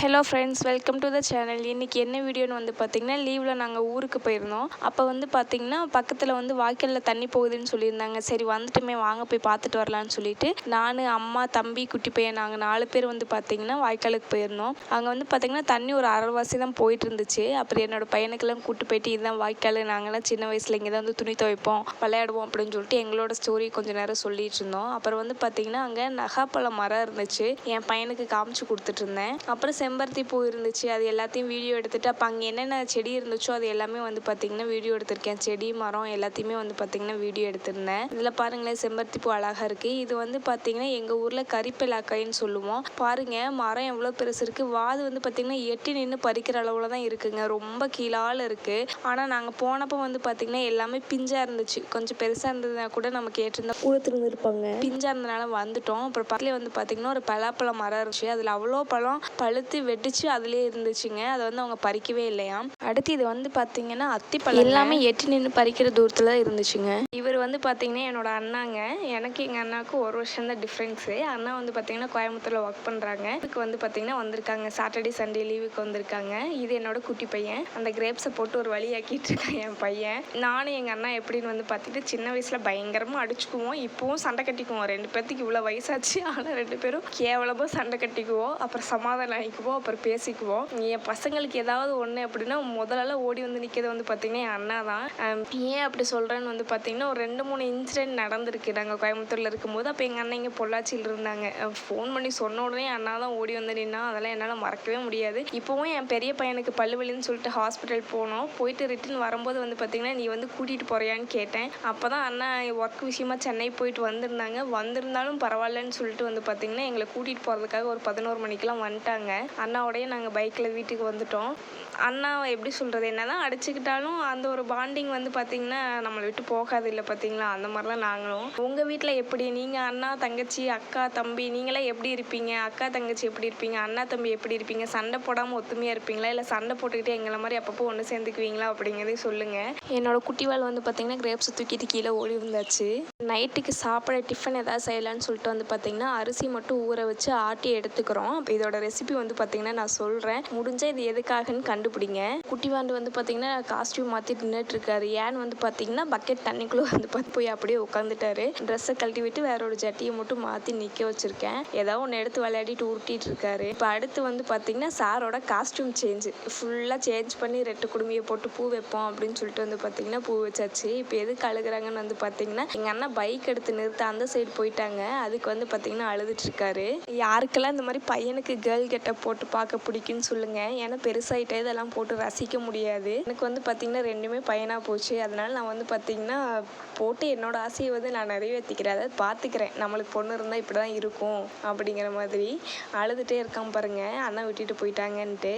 Hello friends welcome to the channel இன்றைக்கி என்ன வீடியோன்னு வந்து பார்த்திங்கன்னா லீவில் நாங்கள் ஊருக்கு போயிருந்தோம். அப்போ வந்து பார்த்திங்கன்னா பக்கத்தில் வந்து வாய்க்காலில் தண்ணி போகுதுன்னு சொல்லியிருந்தாங்க. சரி வந்துட்டுமே வாங்க போய் பார்த்துட்டு வரலான்னு சொல்லிட்டு நான் அம்மா தம்பி குட்டி பையன் நாங்கள் நாலு பேர் வந்து பார்த்திங்கன்னா வாய்க்காலுக்கு போயிருந்தோம். அங்கே வந்து பார்த்திங்கன்னா தண்ணி ஒரு அரைவாசி தான் போயிட்டு இருந்துச்சு அப்புறம் என்னோட பையனுக்கெல்லாம் கூட்டு போயிட்டு இதுதான் வாய்க்கால். நாங்கள்லாம் சின்ன வயசில் இங்கே தான் வந்து துணி துவைப்போம் விளையாடுவோம் அப்படின்னு சொல்லிட்டு எங்களோட ஸ்டோரி கொஞ்ச நேரம் சொல்லிட்டு இருந்தோம். அப்புறம் வந்து பார்த்திங்கன்னா அங்கே நகாப்பழ மரம் இருந்துச்சு. என் பையனுக்கு காமிச்சு கொடுத்துட்டு இருந்தேன். அப்புறம் செம்பருத்தி பூ இருந்துச்சு அது எல்லாத்தையும் வீடியோ எடுத்துட்டு அப்போ அங்கே என்னென்ன செடி இருந்துச்சோ அது எல்லாமே வந்து பார்த்திங்கன்னா வீடியோ எடுத்திருக்கேன். செடி மரம் எல்லாத்தையுமே வந்து பார்த்திங்கன்னா வீடியோ எடுத்திருந்தேன். இதில் பாருங்களேன் செம்பருத்தி பூ அழகாக இருக்குது இது வந்து பார்த்திங்கன்னா எங்கள் ஊரில் கரிப்பலாக்காயின்னு சொல்லுவோம். பாருங்க மரம் எவ்வளோ பெருசு இருக்குது வாது வந்து பார்த்திங்கன்னா எட்டி நின்று பறிக்கிற அளவில் தான் இருக்குங்க. ரொம்ப கீழால் இருக்குது ஆனால் நாங்கள் போனப்போ வந்து பார்த்திங்கன்னா எல்லாமே பிஞ்சாக இருந்துச்சு. கொஞ்சம் பெருசாக இருந்ததுனா கூட நம்ம கேட்டிருந்தா கொடுத்துருந்துருப்பாங்க பிஞ்சாக இருந்தனால வந்துட்டோம். அப்புறம் பக்கத்துல வந்து பார்த்திங்கன்னா ஒரு பலாப்பழம் மரம் இருந்துச்சு. அதில் அவ்வளோ பழம் பழுத்து வெடிச்சு அதுலேயே இருந்துச்சுங்க. அதை வந்து அவங்க பறிக்கவே இல்லையாம். அடுத்து இது வந்து பார்த்தீங்கன்னா அத்திப்பழம் எல்லாமே எட்டி நின்று பறிக்கிற தூரத்தில் தான் இருந்துச்சுங்க. இவர் வந்து பார்த்தீங்கன்னா என்னோட அண்ணாங்க. எனக்கு எங்கள் அண்ணாவுக்கு ஒரு வருஷம் தான் டிஃப்ரென்ஸு அண்ணா வந்து பார்த்தீங்கன்னா கோயம்புத்தூரில் ஒர்க் பண்ணுறாங்க இதுக்கு வந்து பார்த்தீங்கன்னா வந்திருக்காங்க. சாட்டர்டே சண்டே லீவுக்கு வந்திருக்காங்க. இது என்னோட குட்டி பையன். அந்த கிரேப்ஸை போட்டு ஒரு வழி ஆக்கிட்டு இருக்கான் என் பையன். நானும் எங்கள் அண்ணா எப்படின்னு வந்து பார்த்துட்டு சின்ன வயசில் பயங்கரமாக அடிச்சுக்குவோம். இப்போவும் சண்டை கட்டிக்குவோம். ரெண்டு பேர்த்துக்கு இவ்வளோ வயசாச்சு. ஆனால் ரெண்டு பேரும் கேவலமாக சண்டை கட்டிக்குவோம். அப்புறம் சமாதானம் ஆகிக்குவோம். அப்புறம் பேசிக்குவோம். என் பசங்களுக்கு ஏதாவது ஒன்று அப்படின்னா முதலெல்லாம் ஓடி வந்து நிற்கிறது வந்து பார்த்திங்கன்னா என் அண்ணா தான். ஏன் அப்படி சொல்கிறேன்னு வந்து பார்த்திங்கன்னா ஒரு ரெண்டு மூணு இன்சிடென்ட் நடந்திருக்கு. நாங்கள் கோயம்புத்தூரில் இருக்கும்போது அப்போ எங்கள் அண்ணன் இங்கே பொள்ளாச்சியில் இருந்தாங்க. ஃபோன் பண்ணி சொன்ன உடனே அண்ணா தான் ஓடி வந்து நின்னா அதெல்லாம் என்னால் மறக்கவே முடியாது. இப்போவும் என் பெரிய பையனுக்கு பல்லுவலின்னு சொல்லிட்டு ஹாஸ்பிட்டல் போனோம். போயிட்டு ரிட்டன் வரும்போது வந்து பார்த்திங்கன்னா நீ வந்து கூட்டிகிட்டு போறியான்னு கேட்டேன். அப்போ தான் அண்ணா ஒர்க் விஷயமா சென்னை போயிட்டு வந்திருந்தாங்க. வந்திருந்தாலும் பரவாயில்லன்னு சொல்லிட்டு வந்து பார்த்திங்கன்னா எங்களை கூட்டிகிட்டு போகிறதுக்காக ஒரு பதினோரு மணிக்கெலாம் வந்துட்டாங்க. அண்ணாவோடய நாங்கள் பைக்கில் வீட்டுக்கு வந்துட்டோம். அண்ணாவை எப்படி சொல்கிறது என்ன தான் அடிச்சுக்கிட்டாலும் அந்த ஒரு பாண்டிங் வந்து பார்த்திங்கன்னா நம்மளை விட்டு போகாது இல்லை பார்த்தீங்களா அந்த மாதிரி தான் நாங்களும். உங்கள் வீட்டில் எப்படி? நீங்கள் அண்ணா தங்கச்சி அக்கா தம்பி நீங்களாம் எப்படி இருப்பீங்க? அக்கா தங்கச்சி எப்படி இருப்பீங்க? அண்ணா தம்பி எப்படி இருப்பீங்க? சண்டை போடாமல் ஒத்துமையாக இருப்பீங்களா? இல்லை சண்டை போட்டுக்கிட்டே எங்களை மாதிரி அப்பப்போ ஒன்று சேர்ந்துக்குவீங்களா? அப்படிங்கிறதையும் சொல்லுங்கள் என்னோட குட்டிவாள் வந்து பார்த்திங்கன்னா கிரேப்ஸ் தூக்கிட்டு கீழே ஓடி இருந்தாச்சு நைட்டுக்கு சாப்பிட டிஃபன் எதாவது செய்யலான்னு சொல்லிட்டு வந்து பார்த்திங்கன்னா அரிசி மட்டும் ஊற வச்சு ஆட்டி எடுத்துக்கிறோம். அப்போ இதோட ரெசிபி வந்து பார்த்திங்கன்னா நான் சொல்கிறேன் முடிஞ்சால் இது எதுக்காகன்னு கண்டுபிடிங்க. குட்டிவாண்டு வந்து பார்த்திங்கன்னா காஸ்டியூம் மாற்றி நின்றுட்டு இருக்காரு. ஏன்னு வந்து பார்த்திங்கன்னா பக்கெட் தண்ணிக்குள்ளே வந்து பார்த்து போய் அப்படியே உட்காந்துட்டாரு ட்ரெஸ்ஸை கழட்டி விட்டு வேற ஒரு ஜட்டியை மட்டும் மாற்றி நிற்க வச்சுருக்கேன். ஏதாவது ஒன்று எடுத்து விளையாடிட்டு உருட்டிட்டு இருக்காரு. இப்போ அடுத்து வந்து பார்த்திங்கன்னா சாரோட காஸ்டியூம் சேஞ்சு ஃபுல்லாக சேஞ்ச் பண்ணி ரெட்டு குடுமையை போட்டு பூ வைப்போம் அப்படின்னு சொல்லிட்டு வந்து பார்த்திங்கன்னா பூ வச்சாச்சு. இப்போ எதுக்கு அழுகுறாங்கன்னு வந்து பார்த்திங்கன்னா எங்கள் அண்ணா பைக் எடுத்து நிறுத்த அந்த சைடு போயிட்டாங்க. அதுக்கு வந்து பார்த்திங்கன்னா அழுதுட்ருக்காரு யாருக்கெல்லாம் இந்த மாதிரி பையனுக்கு கேர்ள் கெட்ட போட்டு பார்க்க பிடிக்குன்னு சொல்லுங்கள் ஏன்னா பெருசாகிட்டே இதெல்லாம் போட்டு ரசிக்க முடியாது. எனக்கு வந்து பார்த்திங்கன்னா ரெண்டுமே பையனாக போச்சு. அதனால் நான் வந்து பார்த்திங்கன்னா போட்டு என்னோட ஆசையை வந்து நான் நிறைவேற்றிக்கிறேன் அதாவது பார்த்துக்கிறேன் நம்மளுக்கு பொண்ணு இருந்தால் இப்படி தான் இருக்கும் அப்படிங்கிற மாதிரி. அழுதுகிட்டே இருக்கான் பாருங்க. அண்ணா விட்டுட்டு போயிட்டாங்கன்ட்டு.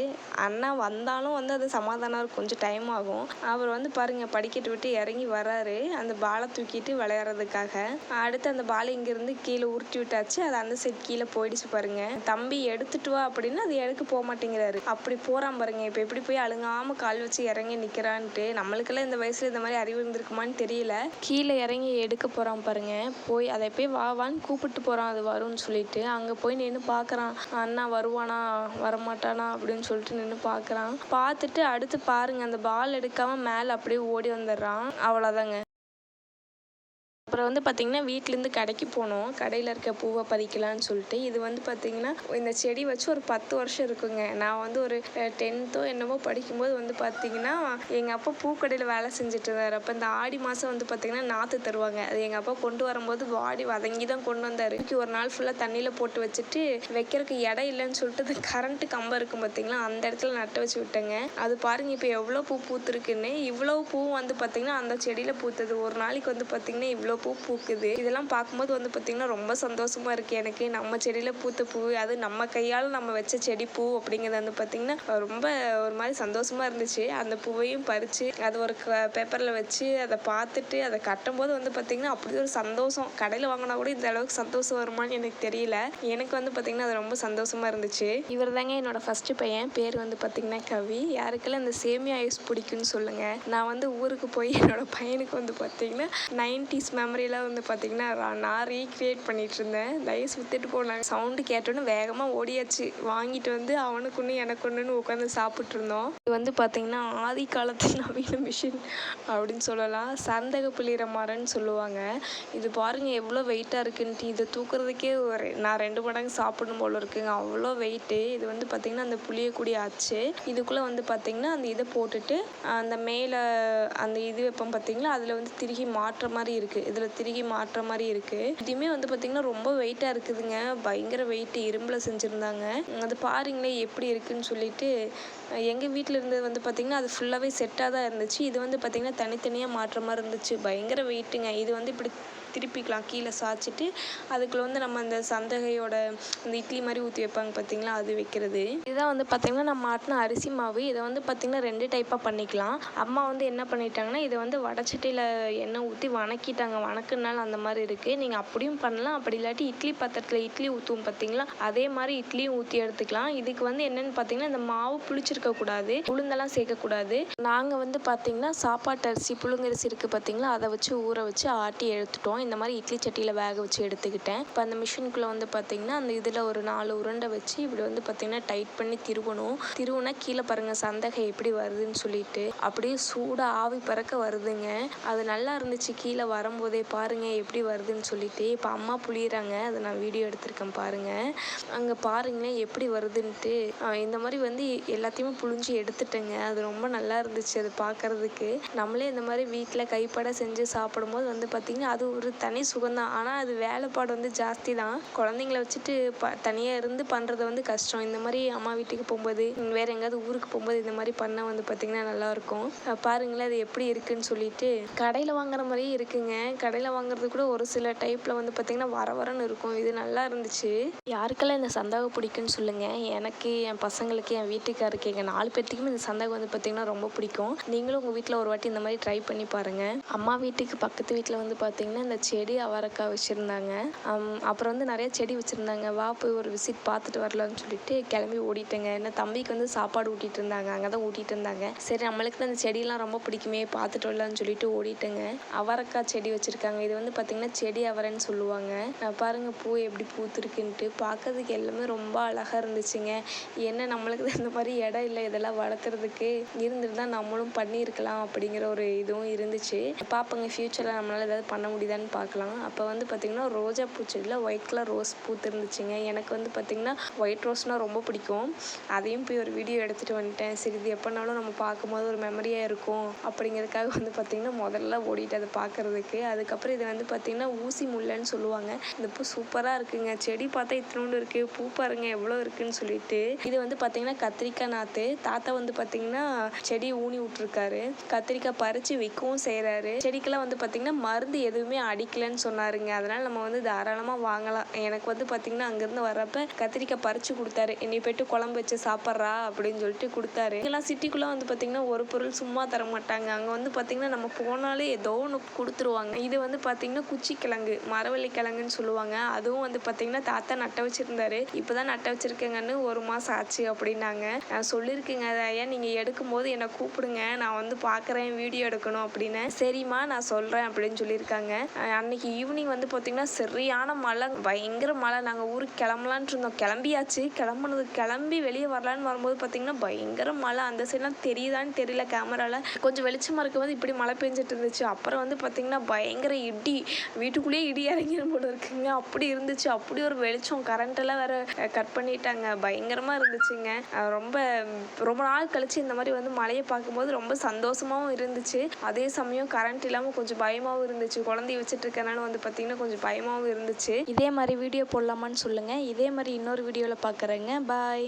அண்ணா வந்தாலும் வந்து அது சமாதானம் கொஞ்சம் டைம் ஆகும். அவர் வந்து பாருங்கள் படிக்கட்டு விட்டு இறங்கி வராரு. அந்த பாலை தூக்கிட்டு விளையாடுறதுக்கு பண்ணுறதுக்காக அடுத்து அந்த பால் இங்கேருந்து கீழே உருட்டி விட்டாச்சு. அது அந்த சைட் கீழே போயிடுச்சு பாருங்க. தம்பி எடுத்துட்டு வா அப்படின்னு அது எடுக்க போக மாட்டேங்கிறாரு. அப்படி போகிறான் பாருங்க. இப்போ எப்படி போய் அழுங்காமல் கால் வச்சு இறங்கி நிற்கிறான்ட்டு நம்மளுக்கெல்லாம் இந்த வயசில் இந்த மாதிரி அறிவு இருந்திருக்குமான்னு தெரியல. கீழே இறங்கி எடுக்க போகிறான் பாருங்க. போய் அதை போய் வா வான்னு கூப்பிட்டு போகிறான் அது வரும்னு சொல்லிட்டு அங்கே போய் நின்று பார்க்கறான் அண்ணா வருவானா? வரமாட்டானா? அப்படின்னு சொல்லிட்டு நின்று பார்க்கறான் பார்த்துட்டு அடுத்து பாருங்க. அந்த பால் எடுக்காமல் மேலே அப்படியே ஓடி வந்துடுறான். அவ்வளோதாங்க அப்புறம் வந்து பார்த்திங்கன்னா வீட்டிலேருந்து கடைக்கு போனோம். கடையில் இருக்க பூவை பறிக்கலான்னு சொல்லிட்டு. இது வந்து பார்த்திங்கன்னா இந்த செடி வச்சு ஒரு பத்து வருஷம் இருக்குங்க. நான் வந்து ஒரு டென்த்தோ என்னமோ படிக்கும்போது வந்து பார்த்திங்கன்னா எங்கள் அப்பா பூக்கடையில் வேலை செஞ்சுட்டு இருந்தார். அப்போ இந்த ஆடி மாதம் வந்து பார்த்திங்கன்னா நாற்று தருவாங்க. அது எங்கள் அப்பா கொண்டு வரும்போது வாடி வதங்கி தான் கொண்டு வந்தார். ஒரு நாள் ஃபுல்லாக தண்ணியில் போட்டு வச்சுட்டு வைக்கிறதுக்கு இடம் இல்லைன்னு சொல்லிட்டு இந்த கரண்ட்டு கம்பம் இருக்கும் பார்த்தீங்களா அந்த இடத்துல நட்டு வச்சு விட்டேங்க. அது பாருங்கள் இப்போ எவ்வளோ பூ பூத்துருக்குன்னு. இவ்வளோ பூ வந்து பார்த்திங்கன்னா அந்த செடியில் பூத்தது. ஒரு நாளைக்கு வந்து பார்த்திங்கன்னா இவ்வளோ பூ பூக்குது. இதெல்லாம் பார்க்கும்போது வந்து பார்த்திங்கன்னா ரொம்ப சந்தோஷமாக இருக்குது எனக்கு நம்ம செடியில் பூத்த பூ அது நம்ம கையால் நம்ம வச்ச செடி பூ அப்படிங்கிறது வந்து பார்த்திங்கன்னா ரொம்ப ஒரு மாதிரி சந்தோஷமாக இருந்துச்சு. அந்த பூவையும் பறித்து அது ஒரு பேப்பரில் வச்சு அதை பார்த்துட்டு அதை கட்டும்போது வந்து பார்த்திங்கன்னா அப்படி ஒரு சந்தோஷம். கடையில் வாங்கினா கூட இந்த அளவுக்கு சந்தோஷம் வருமான்னு எனக்கு தெரியல. எனக்கு வந்து பார்த்திங்கன்னா அது ரொம்ப சந்தோஷமா இருந்துச்சு. இவர் தாங்க என்னோட ஃபஸ்ட்டு பையன். பேர் வந்து பார்த்திங்கன்னா கவி. யாருக்கெல்லாம் இந்த சேமியா ஐஸ் பிடிக்கும்னு சொல்லுங்கள் நான் வந்து ஊருக்கு போய் என்னோட பையனுக்கு வந்து பார்த்திங்கன்னா நைன்டிஸ் மேம் மெமரியெலாம் வந்து பார்த்திங்கன்னா நான் ரீக்ரியேட் பண்ணிட்டு இருந்தேன் லைஸ் வித்துட்டு போனாங்க சவுண்டு கேட்டோன்னு வேகமாக ஓடியாச்சு. வாங்கிட்டு வந்து அவனுக்குன்னு எனக்கு உட்காந்து சாப்பிட்டு இருந்தோம் இது வந்து பார்த்திங்கன்னா ஆதி காலத்து நவீன மிஷின் அப்படின்னு சொல்லலாம். சந்தக புளிர மரம்னு சொல்லுவாங்க. இது பாருங்கள் எவ்வளோ வெயிட்டாக இருக்குன்ட்டு இதை தூக்குறதுக்கே ஒரு நான் ரெண்டு மடங்கு சாப்பிடணும் போல இருக்குங்க. அவ்வளோ வெயிட்டு இது வந்து பார்த்திங்கன்னா அந்த புளியக்கூடிய அச்சு இதுக்குள்ளே வந்து பார்த்திங்கன்னா அந்த இதை போட்டுட்டு அந்த மேலே அந்த இது வைப்போம் பார்த்திங்கன்னா அதில் வந்து திருகி மாற்ற மாதிரி இருக்குது இதில் திருகி மாற்ற மாதிரி இருக்குது இதுவுமே வந்து பார்த்திங்கன்னா ரொம்ப வெயிட்டாக இருக்குதுங்க. பயங்கர வெயிட்டு இரும்பில் செஞ்சுருந்தாங்க. அது பாருங்களேன் எப்படி இருக்குன்னு சொல்லிட்டு எங்கள் வீட்டில் இருந்தது வந்து பார்த்திங்கன்னா அது ஃபுல்லாகவே செட்டாக தான் இருந்துச்சு. இது வந்து பார்த்திங்கன்னா தனித்தனியாக மாற்ற மாதிரி இருந்துச்சு. பயங்கர வெயிட்டுங்க இது வந்து இப்படி திருப்பிக்கலாம். கீழே சாய்ச்சிட்டு அதுக்குள்ள வந்து நம்ம அந்த சந்தகையோட அந்த இட்லி மாதிரி ஊற்றி வைப்பாங்க பார்த்தீங்களா அது வைக்கிறது. இதுதான் வந்து பார்த்திங்கன்னா நம்ம ஆட்டின அரிசி மாவு. இதை வந்து பார்த்திங்கன்னா ரெண்டு டைப்பாக பண்ணிக்கலாம். அம்மா வந்து என்ன பண்ணிட்டாங்கன்னா இதை வந்து வடச்சட்டியில் எண்ணெய் ஊற்றி வணக்கிட்டாங்க. வணக்குனால அந்த மாதிரி இருக்குது நீங்கள் அப்படியும் பண்ணலாம். அப்படி இல்லாட்டி இட்லி பாத்திரத்தில் இட்லி ஊற்றுவோம் பார்த்தீங்களா அதே மாதிரி இட்லியும் ஊற்றி எடுத்துக்கலாம். இதுக்கு வந்து என்னென்னு பார்த்தீங்கன்னா இந்த மாவு புளிச்சிருக்க கூடாது. உளுந்தெல்லாம் சேர்க்கக்கூடாது நாங்கள் வந்து பார்த்தீங்கன்னா சாப்பாட்டு அரிசி புழுங்கரிசி இருக்குது பார்த்தீங்களா அதை வச்சு ஊற வச்சு ஆட்டி எடுத்துட்டோம். இந்த மாதிரி இட்லி சட்டியில் வேக வச்சு எடுத்துக்கிட்டேன். இப்போ அந்த மிஷினுக்குள்ளே வந்து பார்த்திங்கன்னா அந்த இதில் ஒரு நாலு உருண்டை வச்சு இப்படி வந்து பார்த்திங்கன்னா டைட் பண்ணி திருவணும். திருவுனா கீழே பாருங்கள் சந்தகை எப்படி வருதுன்னு சொல்லிட்டு அப்படியே சூடாக ஆவி பறக்க வருதுங்க. அது நல்லா இருந்துச்சு கீழே வரும்போதே பாருங்க எப்படி வருதுன்னு சொல்லிட்டு. இப்போ அம்மா புளியிறாங்க அதை நான் வீடியோ எடுத்திருக்கேன் பாருங்கள் அங்கே பாருங்களேன் எப்படி வருதுன்ட்டு. இந்த மாதிரி வந்து எல்லாத்தையுமே புழிஞ்சு எடுத்துட்டேங்க. அது ரொம்ப நல்லா இருந்துச்சு அது பார்க்கறதுக்கு நம்மளே இந்த மாதிரி வீட்டில் கைப்பட செஞ்சு சாப்பிடும்போது வந்து பார்த்திங்கன்னா அது ஒரு தனி சுகம்தான். ஆனால் அது வேலைப்பாடு வந்து ஜாஸ்தி தான் குழந்தைங்கள வச்சுட்டு ப தனியாக இருந்து பண்ணுறது வந்து கஷ்டம். இந்த மாதிரி அம்மா வீட்டுக்கு போகும்போது வேறு எங்கேயாவது ஊருக்கு போகும்போது இந்த மாதிரி பண்ணால் வந்து பார்த்திங்கன்னா நல்லாயிருக்கும் பாருங்களேன் அது எப்படி இருக்குன்னு சொல்லிட்டு. கடையில் வாங்குற மாதிரியே இருக்குங்க. கடையில் வாங்குறது கூட ஒரு சில டைப்பில் வந்து பார்த்திங்கன்னா வர வரன்னு இருக்கும். இது நல்லா இருந்துச்சு. யாருக்கெல்லாம் இந்த சந்தாக பிடிக்குன்னு சொல்லுங்கள் எனக்கு என் பசங்களுக்கு என் வீட்டுக்காருக்கு எங்கள் நாலு பேர்த்துக்குமே இந்த சந்தகம் வந்து பார்த்திங்கன்னா ரொம்ப பிடிக்கும். நீங்களும் உங்கள் வீட்டில் ஒரு வாட்டி இந்த மாதிரி ட்ரை பண்ணி பாருங்கள் அம்மா வீட்டுக்கு பக்கத்து வீட்டில் வந்து பார்த்திங்கன்னா இந்த செடி அவரைக்காய் வச்சுருந்தாங்க. அப்புறம் வந்து நிறைய செடி வச்சுருந்தாங்க. வா போய் ஒரு விசிட் பார்த்துட்டு வரலான்னு சொல்லிட்டு கிளம்பி ஓடிட்டேங்க. என்ன தம்பிக்கு வந்து சாப்பாடு ஊட்டிகிட்டு இருந்தாங்க. அங்கே தான் ஊட்டிகிட்டு இருந்தாங்க. சரி நம்மளுக்கு தான் அந்த செடியெல்லாம் ரொம்ப பிடிக்குமே பார்த்துட்டு வரலான்னு சொல்லிட்டு ஓடிட்டேங்க. அவரைக்காய் செடி வச்சுருக்காங்க. இது வந்து பார்த்திங்கன்னா செடி அவரைன்னு சொல்லுவாங்க. பாருங்கள் பூ எப்படி பூத்துருக்குன்ட்டு பார்க்கறதுக்கு எல்லாமே ரொம்ப அழகாக இருந்துச்சுங்க. என்ன நம்மளுக்கு தான் இந்த மாதிரி இடம் இல்லை இதெல்லாம் வளர்க்குறதுக்கு. இருந்திருந்தால் நம்மளும் பண்ணியிருக்கலாம் அப்படிங்கிற ஒரு இதுவும் இருந்துச்சு. பார்ப்போங்க ஃப்யூச்சரில் நம்மளால் ஏதாவது பண்ண முடியுதான்னு பார்க்கலாம். அப்போ வந்து பார்த்திங்கன்னா ரோஜா பூச்செடியில் ஒயிட் கலர் ரோஸ் பூத்துருந்துச்சுங்க. எனக்கு வந்து பார்த்திங்கன்னா ஒயிட் ரோஸ்னால் ரொம்ப பிடிக்கும். அதையும் போய் ஒரு வீடியோ எடுத்துகிட்டு வந்துட்டேன். சரி இது எப்போனாலும் நம்ம பார்க்கும்போது ஒரு மெமரியாக இருக்கும். அப்படிங்கிறதுக்காக வந்து பார்த்திங்கன்னா முதல்ல ஓடிட்டு அதை பார்க்குறதுக்கு. அதுக்கப்புறம் இது வந்து பார்த்திங்கன்னா ஊசி முல்லைன்னு சொல்லுவாங்க. இந்த பூ சூப்பராக இருக்குங்க. செடி பார்த்தா இத்தினோண்டு இருக்குது பூ பாருங்க எவ்வளோ இருக்குன்னு சொல்லிட்டு. இது வந்து பார்த்திங்கன்னா கத்திரிக்காய் நாற்று தாத்தா வந்து பார்த்திங்கன்னா செடி ஊனி விட்டுருக்காரு. கத்திரிக்காய் பறித்து விற்கவும் செய்கிறாரு செடிக்கெல்லாம் வந்து பார்த்தீங்கன்னா மருந்து எதுவுமே அடி அடிக்கலைன்னு சொன்னாருங்க. அதனால் நம்ம வந்து தாராளமாக வாங்கலாம். எனக்கு வந்து பார்த்திங்கன்னா அங்கேருந்து வர்றப்ப கத்திரிக்காய் பறித்து கொடுத்தாரு. என்னை போய்ட்டு குழம்பு வச்சு சாப்பிட்றா அப்படின்னு சொல்லிட்டு கொடுத்தாரு. இங்கெல்லாம் சிட்டிக்குள்ளே வந்து பார்த்திங்கன்னா ஒரு பொருள் சும்மா தர மாட்டாங்க. அங்கே வந்து பார்த்திங்கன்னா நம்ம போனாலே ஏதோ ஒன்று கொடுத்துருவாங்க. இது வந்து பார்த்திங்கன்னா குச்சி கிழங்கு மரவள்ளி கிழங்குன்னு சொல்லுவாங்க. அதுவும் வந்து பார்த்திங்கன்னா தாத்தா நட்ட வச்சுருந்தாரு. இப்போ தான் நட்ட வச்சுருக்கேங்கன்னு ஒரு மாதம் ஆச்சு அப்படின்னாங்க. நான் சொல்லியிருக்கேங்க அதை ஐயா நீங்கள் எடுக்கும்போது என்னை கூப்பிடுங்க. நான் வந்து பார்க்குறேன் வீடியோ எடுக்கணும் அப்படின்னு. சரிம்மா நான் சொல்கிறேன் அப்படின்னு சொல்லியிருக்காங்க. அன்னைக்கு ஈவினிங் வந்து பார்த்திங்கன்னா சரியான மழை பயங்கர மழை. நாங்கள் ஊருக்கு கிளம்பலான்ட்டு இருந்தோம். கிளம்பியாச்சு. கிளம்புனது கிளம்பி வெளியே வரலான்னு வரும்போது பார்த்திங்கன்னா பயங்கர மழை. அந்த சைட்லாம் தெரியுதான்னு தெரியல கேமராவில் கொஞ்சம் வெளிச்சமாக இருக்கும்போது இப்படி மழை பெஞ்சிட்டு இருந்துச்சு. அப்புறம் வந்து பார்த்திங்கன்னா பயங்கர இடி. வீட்டுக்குள்ளேயே இடி இறங்கிடும் போல இருக்குங்க. அப்படி இருந்துச்சு. அப்படி ஒரு வெளிச்சம். கரண்ட்டெல்லாம் வேற கட் பண்ணிட்டாங்க. பயங்கரமாக இருந்துச்சுங்க. ரொம்ப ரொம்ப நாள் கழிச்சு இந்த மாதிரி வந்து மழையை பார்க்கும்போது ரொம்ப சந்தோஷமாகவும் இருந்துச்சு. அதே சமயம் கரண்ட் இல்லாமல் கொஞ்சம் பயமாகவும் இருந்துச்சு. குழந்தைய வச்சு இருக்கனால வந்து பார்த்திங்கன்னா கொஞ்சம் பயமாகவும் இருந்துச்சு. இதே மாதிரி வீடியோ போடலாமான்னு சொல்லுங்கள் இதே மாதிரி இன்னொரு வீடியோவில் பார்க்குறேங்க பாய்